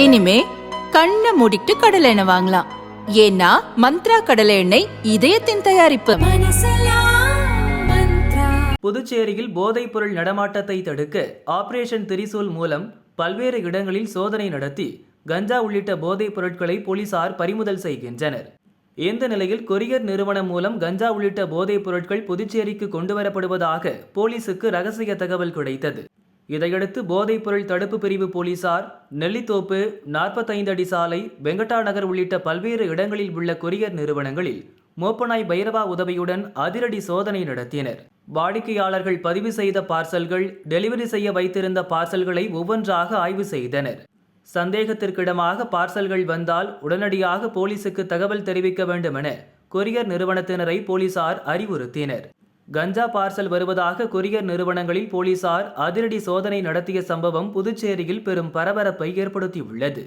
இனிமே கண்ணை மூடிட்டு கடலை எண்ணெய் வாங்கலாம். ஏன்னா மந்த்ரா கடலை எண்ணெய் இதயத்தின் தயாரிப்பு. புதுச்சேரியில் போதைப்பொருள் நடமாட்டத்தை தடுக்க ஆபரேஷன் திரிசூல் மூலம் பல்வேறு இடங்களில் சோதனை நடத்தி கஞ்சா உள்ளிட்ட போதைப் பொருட்களை போலீசார் பறிமுதல் செய்கின்றனர். இந்த நிலையில் கொரியர் நிறுவனம் மூலம் கஞ்சா உள்ளிட்ட போதைப் பொருட்கள் புதுச்சேரிக்கு கொண்டுவரப்படுவதாக போலீசுக்கு ரகசிய தகவல் கிடைத்தது. இதையடுத்து போதைப்பொருள் தடுப்பு பிரிவு போலீசார் நெல்லித்தோப்பு நாற்பத்தைந்து அடி சாலை வெங்கடா நகர் உள்ளிட்ட பல்வேறு இடங்களில் உள்ள கொரியர் நிறுவனங்களில் மோப்பனாய் பைரவா உதவியுடன் அதிரடி சோதனை நடத்தினர். வாடிக்கையாளர்கள் பதிவு செய்த பார்சல்கள் டெலிவரி செய்ய வைத்திருந்த பார்சல்களை ஒவ்வொன்றாக ஆய்வு செய்தனர். சந்தேகத்திற்கிடமாக பார்சல்கள் வந்தால் உடனடியாக போலீசுக்கு தகவல் தெரிவிக்க வேண்டுமென கொரியர் நிறுவனத்தினரை போலீசார் அறிவுறுத்தினர். கஞ்சா பார்சல் வருவதாக கொரியர் நிறுவனங்களில் போலீசார் அதிரடி சோதனை நடத்திய சம்பவம் புதுச்சேரியில் பெரும் பரபரப்பை ஏற்படுத்தியுள்ளது.